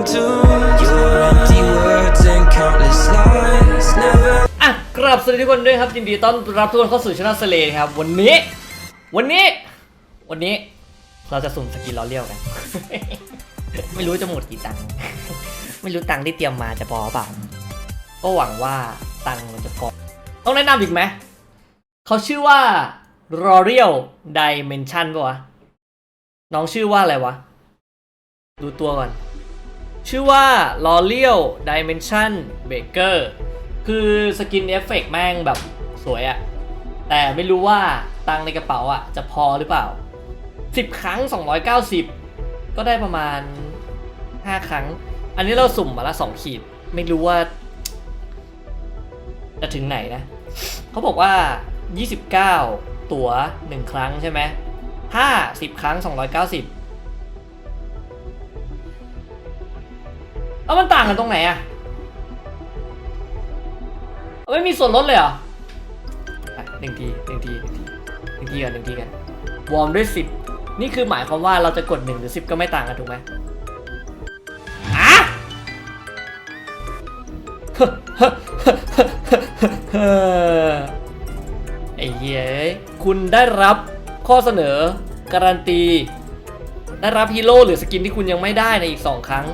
belong to your empty words and countless lies. Never อะกราบสวัสดีทุกคนด้วยครับยินดีต้อนรับทุกคนเข้าสู่ช anel สเลครับ วันนี้ วันนี้ วันนี้เราจะสุ่มสกินล้อเลี้ยวกัน ไม่รู้จะหมดกี่ตังค์ ไม่รู้ตังค์ที่เตรียมมาจะพอเปล่า ก็หวังว่าตังค์มันจะพอ ต้องแนะนำอีกไหม เขาชื่อว่า r o r e a l Dimension ป่ะวะ น้องชื่อว่าอะไรวะ ดูตัวก่อน ชื่อว่า l o r e a l Dimension Baker คือสกินเอฟเฟกต์แม่งแบบสวยอะแต่ไม่รู้ว่าตังในกระเป๋าอะจะพอหรือเปล่า 10 ครั้ง 290 ก็ได้ประมาณ 5 ครั้ง อันนี้เราสุ่มมาละ 2 ขีด ไม่รู้ว่า จะถึงไหนนะ เขาบอกว่า 29 ตั๋ว 1 ครั้งใช่ไหมถ้า10 ครั้ง 290 แล้วมันต่างกันตรงไหนอะไม่มีส่วนลดเลยเหรออะหนึ่งทีหนึ่งทีหนึ่งทีหนึ่งทีกันหนึ่งทีกันวอร์มด้วยสิบนี่คือหมายความว่าเราจะกดหนึ่งหรือสิบก็ไม่ต่างกันถูกไหมอะไอ้เหี้ยเอ้ยคุณได้รับข้อเสนอการันตี ได้รับฮีโร่หรือสกินที่คุณยังไม่ได้ในอีก 2 ครั้ง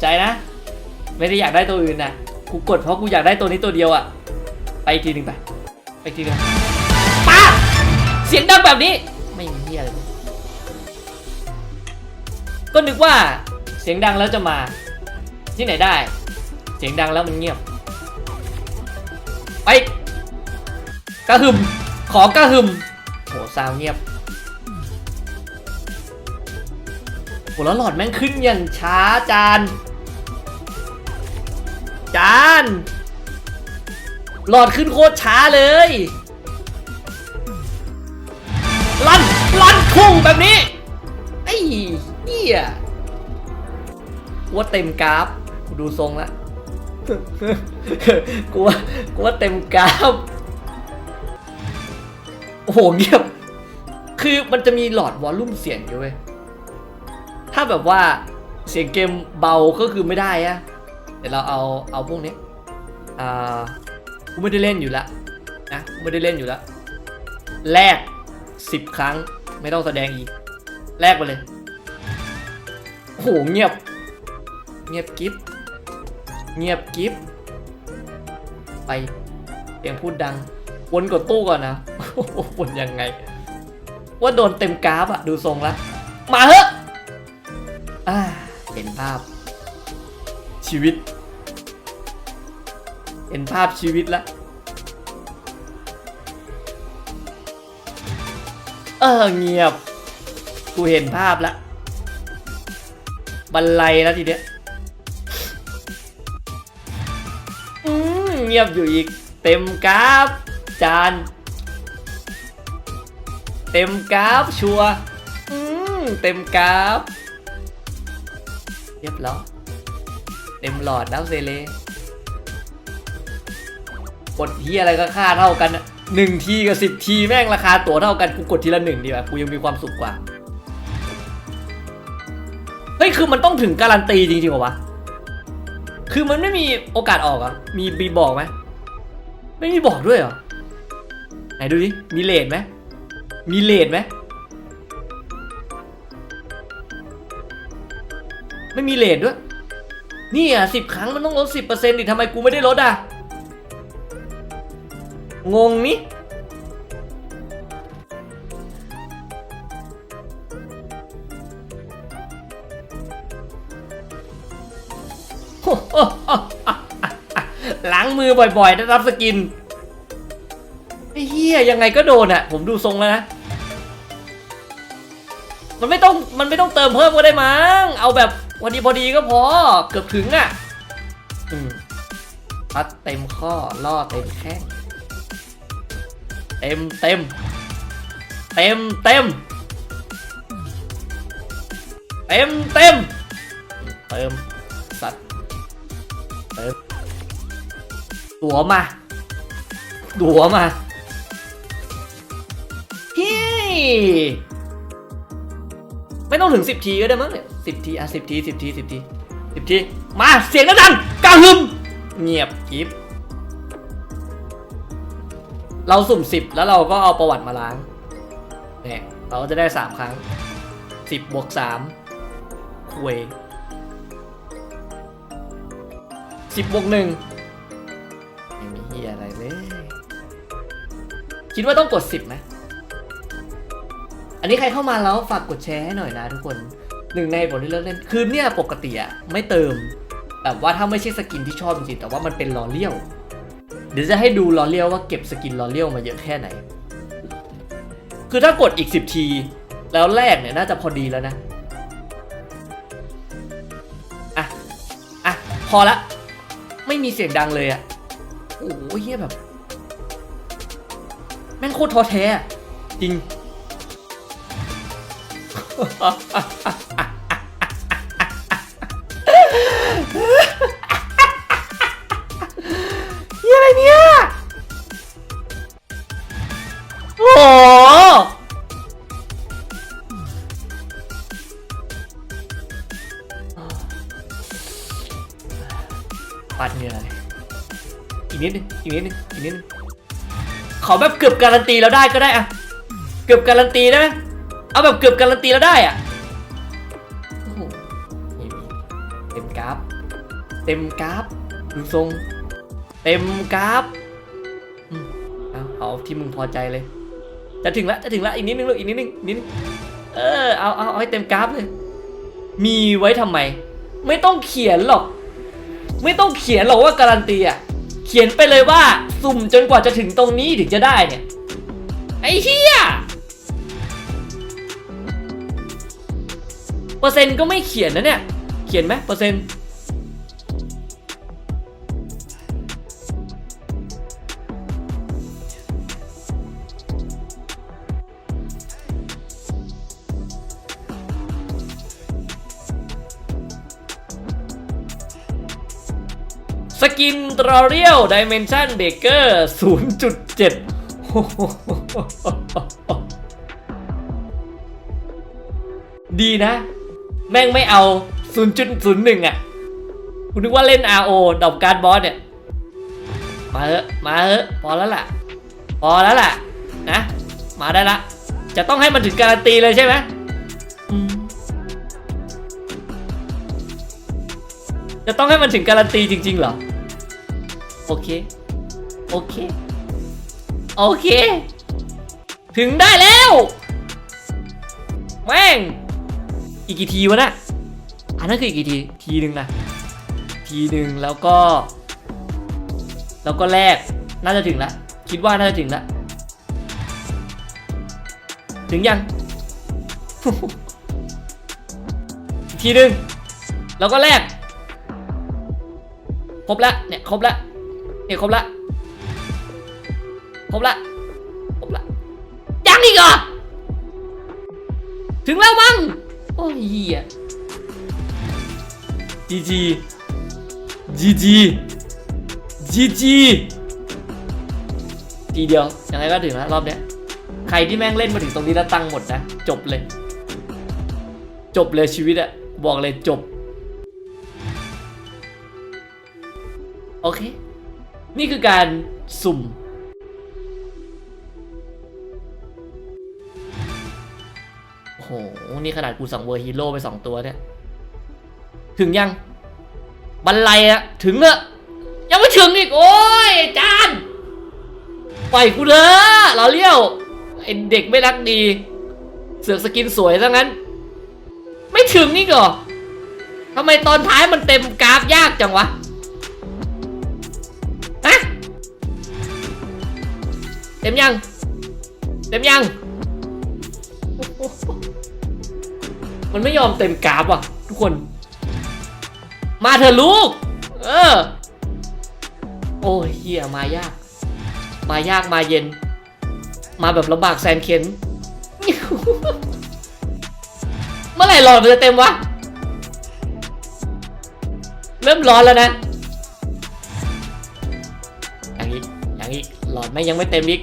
ใจนะ ไม่ได้อยากได้ตัวอื่นนะกูกดเพราะกูอยากได้ตัวนี้ตัวเดียวอะไปอีกทีหนึ่งไปไปอีกทีหนึ่งป้าเสียงดังแบบนี้ ไม่มีเฮียเลยก็นึกว่าเสียงดังแล้วจะมา ที่ไหนได้ เสียงดังแล้วมันเงียบ ไปกระหึมขอกระหึมโหซาวเงียบโหแล้วหลอดแม่งขึ้นอย่างช้าจาน จานหลอดขึ้นโคตรช้าเลยลั่นลั่นพุ่งแบบนี้ ไอ้เหี้ยว่าเต็มกราฟกูดูทรงละกูว่ากูว่าเต็มกราฟโอ้โหเงียบ คือมันจะมีหลอดวอลลุ่มเสียงอยู่เว้ย ถ้าแบบว่าเสียงเกมเบาก็คือไม่ได้อะ เดี๋ยวเราเอาเอาพวกนี้อ่ากูไม่ได้เล่นอยู่แล้วนะกูไม่ได้เล่นอยู่แล้วแลกสิบครั้งไม่ต้องแสดงอีกแลกไปเลยโอ้โหเงียบ เงียบกิฟเงียบกิฟไปเสียงพูดดัง วนกดตู้ก่อนนะวนยังไง ว่าโดนเต็มกราฟอะดูทรงละมาเถอะอ่าเห็นภาพ ชีวิต เห็นภาพชีวิตแล้วเออเงียบ กูเห็นภาพแล้วบันไลแล้วทีเนี้ยอืมเงียบอยู่อีก เต็มกราฟ จาน เต็มกราฟชัวอืมเต็มกราฟเรียบร้อย เต็มหลอดแล้วเซเลกดทีอะไรก็ค่าเท่ากันหนึ่งทีกับสิบทีแม่งราคาตั๋วเท่ากันกูกดทีละหนึ่งดีกว่ากูยังมีความสุขกว่าเฮ้ยคือมันต้องถึงการันตีจริงๆเหรอวะคือมันไม่มีโอกาสออกอะมีบีบอกไหมไม่มีบอกด้วยเหรอไหนดูดิมีเลทไหมมีเลทไหมไม่มีเลทด้วย นี่อะสิบครั้งมันต้องลดสิบเปอร์เซ็นต์ดิทำไมกูไม่ได้ลดอะ งงนี่ล้างมือบ่อยๆ ได้รับสกินไอ้เหี้ยยังไงก็โดนอะ ผมดูทรงแล้วนะ มันไม่ต้อง มันไม่ต้องเติมเพิ่มก็ได้มั้ง เอาแบบ พอดีพอดีก็พอ เกือบถึงอะ อืมพัดเต็มข้อ ล่อเต็มแข้ง เต็มเต็ม เต็มเต็ม เต็มเต็ม เติม สัตว์ เติม ตัวมาตัวมาเฮ้ยไม่ต้องถึงสิบทีก็ได้มั้งเนี่ย สิบทีอะสิบทีสิบทีสิบทีสิบที มาเสียงดังๆกระหึ่มเงียบกิฟเราสุ่มสิบแล้วเราก็เอาประวัติมาล้างเนี่ยเราก็จะได้สามครั้งสิบบวกสามคุยสิบบวกหนึ่งไม่มีเฮียอะไรเลย คิดว่าต้องกดสิบไหมอันนี้ใครเข้ามาแล้วฝากกดแชร์ให้หน่อยนะทุกคน หนึ่งในผลที่เลิกเล่นคือเนี่ยปกติอะไม่เติมแบบว่าถ้าไม่ใช่สกินที่ชอบจริงๆแต่ว่ามันเป็นลอเลียวเดี๋ยวจะให้ดูลอเลียวว่าเก็บสกินลอเลียวมาเยอะแค่ไหน คือถ้ากดอีก 10 ที แล้วแรกเนี่ยน่าจะพอดีแล้วนะอะอะพอละ ไม่มีเสียงดังเลยอะโอ้โหเฮียแบบ แม่งโคตรท้อแท้จริง ปัดเหงื่อเลยอีกนิดนึงอีกนิดนึงอีกนิดนึงขอแบบเกือบการันตีแล้วได้ก็ได้อะเกือบการันตีได้ไหมเอาแบบเกือบการันตีแล้วได้อะโอ้โหนี่เต็มกราฟเต็มกราฟดูทรง เต็มกราฟอืมเอาเอาที่มึงพอใจเลย จะถึงละจะถึงละอีกนิดนึงลูกอีกนิดนึงอีกนิดนึงเออเอาเอาเอาให้เต็มกราฟเลย มีไว้ทำไม ไม่ต้องเขียนหรอก ไม่ต้องเขียนหรอกว่าการันตีอะ เขียนไปเลยว่าสุ่มจนกว่าจะถึงตรงนี้ถึงจะได้เนี่ย ไอ้เหี้ยเปอร์เซ็นต์ก็ไม่เขียนนะเนี่ย เขียนไหมเปอร์เซ็นต์ กินตรอเรียลดิเมนชันเบเกอร์0.7 ดีนะ แม่งไม่เอา 0.01 อะคุณนึกว่าเล่น RO ดอกการบอสเนี่ย มาเถอะมาเถอะพอแล้วล่ะ พอแล้วล่ะ นะ มาได้ละ จะต้องให้มันถึงการันตีเลยใช่ไหมอืมจะต้องให้มันถึงการันตีจริงๆเหรอ โอเค โอเค โอเค ถึงได้แล้ว แม่ง อีกกี่ทีวะน่ะอันนั้นคืออีกกี่ที ทีหนึ่งนะ ทีหนึ่งแล้วก็ แล้วก็แรก น่าจะถึงละ คิดว่าน่าจะถึงละ ถึงยัง ทีหนึ่งแล้วก็แรก ครบละเนี่ย ครบละ เนี่ยครบละครบละครบละยังอีกเหรอถึงแล้วมั้งโอ้ยเหี้ยจีจีจีจีจีจีทีเดียวยังไงก็ถึงแล้วรอบเนี้ยใครที่แม่งเล่นมาถึงตรงนี้แล้วตังค์หมดนะ จบเลย จบเลยชีวิตอะบอกเลยจบ โอเค นี่คือการสุ่ม โอ้โห นี่ขนาดกูสั่งเวอร์ฮีโร่ไปสองตัวเนี่ย ถึงยัง บันไลอะถึงอะยังไม่ถึงอีก โอ้ยจานปล่อยกูเถอะเราเลี้ยวไอเด็กไม่รักดี เสือกสกินสวยซะงั้น ไม่ถึงนี่ก่อทำไมตอนท้ายมันเต็มกราฟยากจังวะ เต็มยัง เต็มยัง มันไม่ยอมเต็มกราฟอะ ทุกคน มาเถอะลูก เออ โอ้ยเฮียมายาก มายากมาเย็น มาแบบลำบากแสนเข็น เมื่อไหร่หลอดมันจะเต็มวะ เริ่มร้อนแล้วนะ หลอดไม่ยังไม่เต็มอีก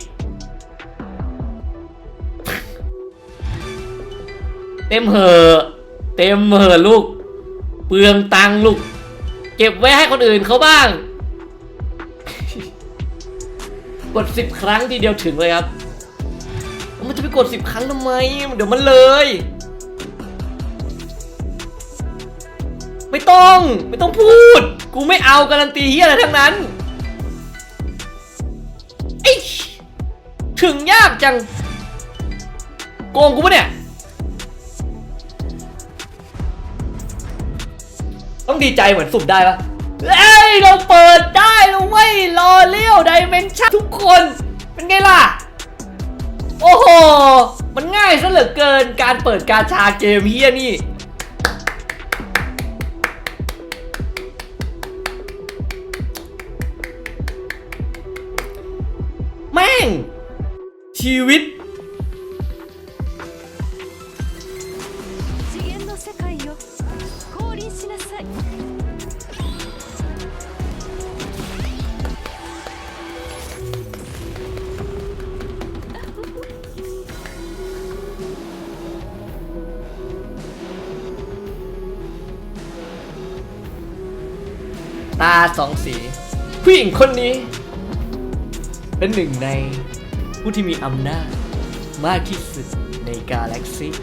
เต็มเหอะเต็มเหอะลูก เปลืองตังค์ลูก เก็บไว้ให้คนอื่นเขาบ้าง กดสิบครั้งทีเดียวถึงเลยครับ มันจะไปกดสิบครั้งทำไม เดี๋ยวมันเลย ไม่ต้อง ไม่ต้องพูด กูไม่เอาการันตีเฮียอะไรทั้งนั้น จัง โกงกูปะเนี่ย ต้องดีใจเหมือนสุ่มได้ปะเอ้ย เราเปิดได้แล้วเว้ยรอเลี้ยวไดเมนชั่นทุกคน เป็นไงล่ะ โอ้โห มันง่ายซะเหลือเกินการเปิดกาชาเกมเฮียนี่ีวิต ตาสองสี ผู้หญิงคนนี้ เป็นหนึ่งใน ผู้ที่มีอำนาจมากที่สุดในกาแล็กซี่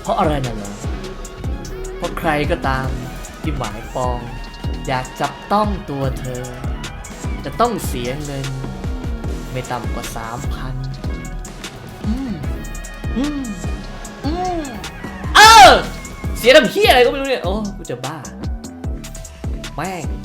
เพราะอะไรนะเหรอเพราะใครก็ตามที่หมายปอง อยากจับต้องตัวเธอ จะต้องเสียเงิน ไม่ต่ำกว่าสามพันอืมอืมอืมเออเสียทำเฮียอะไรก็ไม่รู้เนี่ย โอ้ กูจะบ้า แม่ง